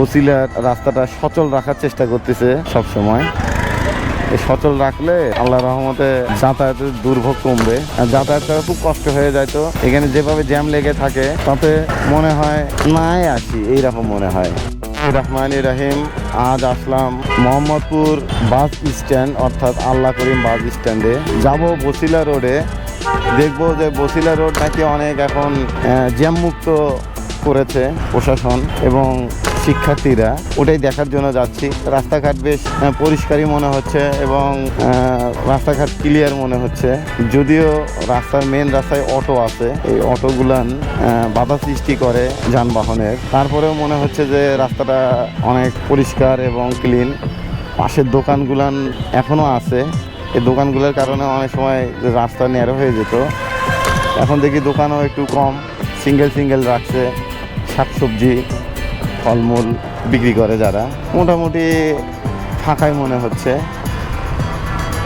বসিলার রাস্তাটা সচল রাখার চেষ্টা করতেছে সব সময়। সচল রাখলে আল্লাহ রহমতে যাতায়াতের দুর্ভোগ কমবে। যাতায়াত করা খুব কষ্ট হয়ে যায় তো। এখানে যেভাবে জ্যাম লেগে থাকে, তাতে মনে হয় নাই আসি, এইরকম মনে হয়। রহমান রাহিম, আজ আসলাম মোহাম্মদপুর বাস স্ট্যান্ড, অর্থাৎ আল্লাহ করিম বাস স্ট্যান্ডে। যাব বসিলা রোডে। দেখব যে বসিলা রোড নাকি অনেক এখন জ্যাম মুক্ত করেছে প্রশাসন এবং শিক্ষার্থীরা ওটাই দেখার জন্য যাচ্ছি। রাস্তাঘাট বেশ পরিষ্কারই মনে হচ্ছে এবং রাস্তাঘাট ক্লিয়ার মনে হচ্ছে। যদিও রাস্তার মেন রাস্তায় অটো আছে, এই অটোগুলান বাধা সৃষ্টি করে যানবাহনের। তারপরেও মনে হচ্ছে যে রাস্তাটা অনেক পরিষ্কার এবং ক্লিন পাশের দোকানগুলান এখনও আছে। এই দোকানগুলোর কারণে অনেক সময় রাস্তা ন্যারো হয়ে যেত। এখন দেখি দোকানও একটু কম। সিঙ্গেল সিঙ্গেল রাখছে। শাকসবজি ফলমূল বিক্রি করে যারা। মোটামুটি ফাঁকাই মনে হচ্ছে।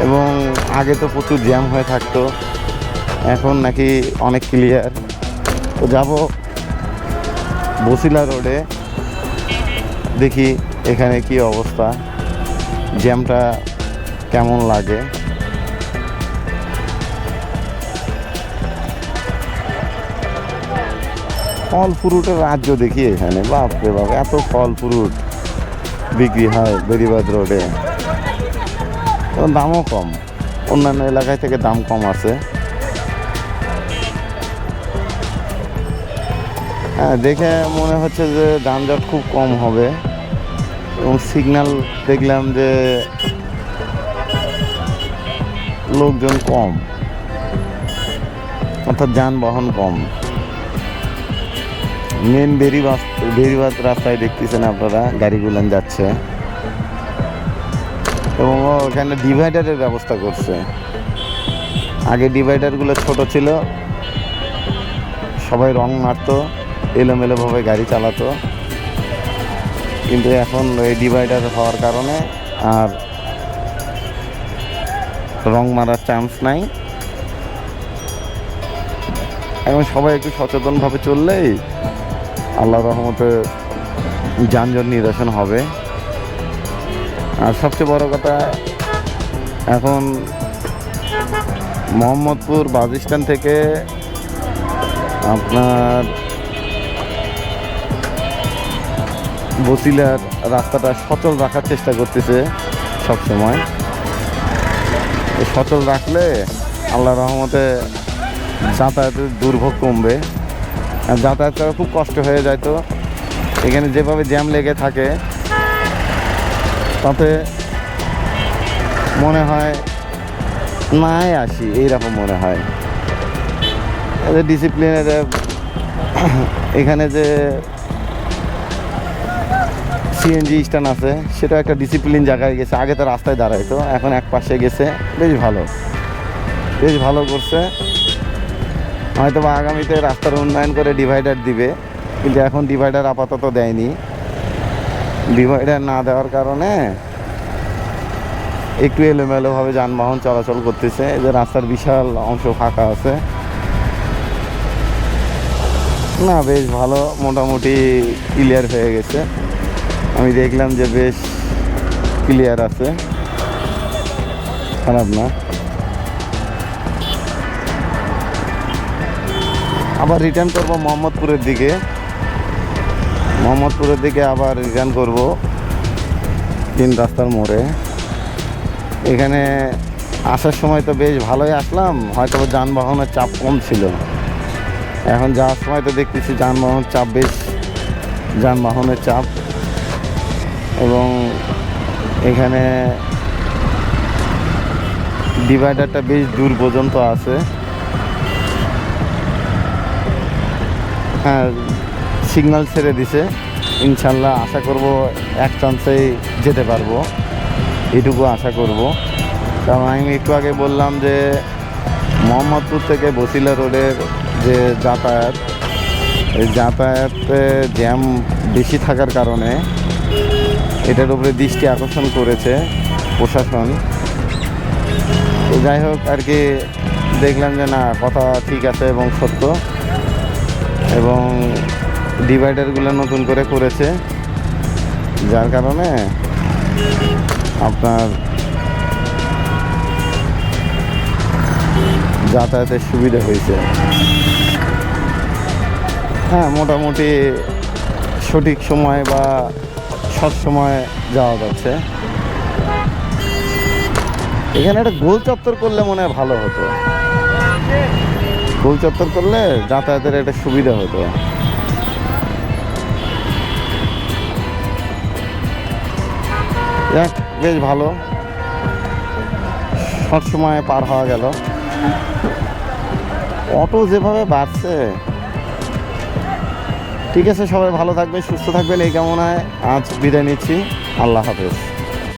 এবং আগে তো প্রচুর জ্যাম হয়ে থাকতো। এখন নাকি অনেক ক্লিয়ার তো যাব বসিলা রোডে দেখি এখানে কি অবস্থা। জ্যামটা কেমন লাগে? ফল ফ্রুটের রাজ্য দেখি এখানে। বাপ রে বাপ, এত ফল ফ্রুট বিক্রি হয় বেরিবাদ রোডে। দামও কম। অন্যান্য এলাকায় থেকে দাম কম আছে। হ্যাঁ দেখে মনে হচ্ছে যে যানজট খুব কম হবে। এবং সিগন্যাল দেখলাম যে লোকজন কম। অর্থাৎ যানবাহন কম। মেন বেরিবাস বেরিবাদ রাস্তায় দেখতেছেন আপনারা, গাড়িগুলান যাচ্ছে। এবং ওখানে ডিভাইডারের ব্যবস্থা করছে। আগে ডিভাইডারগুলো ছোট ছিল, সবাই রং মারতো, এলোমেলোভাবে গাড়ি চালাতো। কিন্তু এখন এই ডিভাইডার হওয়ার কারণে আর রং মারার চান্স নাই। এখন সবাই একটু সচেতনভাবে চললেই আল্লাহ রহমতে যানজট নিরসন হবে। আর সবচেয়ে বড় কথা, এখন মোহাম্মদপুর বাস স্ট্যান্ড থেকে আপনার বসিলার রাস্তাটা সচল রাখার চেষ্টা করতেছে সবসময়। সচল রাখলে আল্লাহ রহমতে যাতায়াতের দুর্ভোগ কমবে। যাতায়াত করা খুব কষ্ট হয়ে যায় তো। এখানে যেভাবে জ্যাম লেগে থাকে, তাতে মনে হয় নাই আসি, এইরকম মনে হয়। ডিসিপ্লিনের এখানে যে সিএনজি স্ট্যান্ড আছে সেটা একটা ডিসিপ্লিন জায়গায় গেছে। আগে তো রাস্তায় দাঁড়াইতো, এখন এক পাশে গেছে, বেশ ভালো। বেশ ভালো করছে। হয়তো বা আগামীতে রাস্তার উন্নয়ন করে ডিভাইডার দিবে, কিন্তু এখন ডিভাইডার আপাতত দেয়নি। ডিভাইডার না দেওয়ার কারণে একটু এলোমেলোভাবে যানবাহন চলাচল করতেছে। যে রাস্তার বিশাল অংশ ফাঁকা আছে। না, বেশ ভালো, মোটামুটি ক্লিয়ার হয়ে গেছে। আমি দেখলাম যে বেশ ক্লিয়ার আছে। খারাপ না। আবার রিটার্ন করব মোহাম্মদপুরের দিকে। মোহাম্মদপুরের দিকে আবার রিটার্ন করব তিন রাস্তার মোড়ে। এখানে আসার সময় তো বেশ ভালোই আসলাম হয়তো যানবাহনের চাপ কম ছিল। এখন যাওয়ার সময় তো দেখতেছি যানবাহনের চাপ বেশ, যানবাহনের চাপ। এবং এখানে ডিভাইডারটা বেশ দূর পর্যন্ত আছে। হ্যাঁ সিগন্যাল ছেড়ে দিছে। ইনশাল্লাহ আশা করব এক চান্সেই যেতে পারব। এটুকু আশা করব। কারণ আমি একটু আগে বললাম যে, মোহাম্মদপুর থেকে বসিলা রোডের যে যাতায়াত, এই যাতায়াতে জ্যাম বেশি থাকার কারণে এটার উপরে দৃষ্টি আকর্ষণ করেছে প্রশাসন। তো যাই হোক, আর কি দেখলাম যে না, কথা ঠিক আছে এবং সত্য। এবং ডিভাইডারগুলো নতুন করে করেছে। যার কারণে আপনার যাতায়াতের সুবিধা হয়েছে। হ্যাঁ মোটামুটি সঠিক সময় বা সব সময় যাওয়া যাচ্ছে। এখানে একটা গোল চত্বর করলে মনে হয় ভালো হতো। গোল চত্বর করলে যাতায়াতের একটা সুবিধা হতো। বেশ ভালো। সব সময় পার হওয়া গেল। অটো যেভাবে বাড়ছে। ঠিক আছে, সবাই ভালো থাকবেন, সুস্থ থাকবেন, এই কামনায় আজ বিদায় নিচ্ছি। আল্লাহ হাফেজ।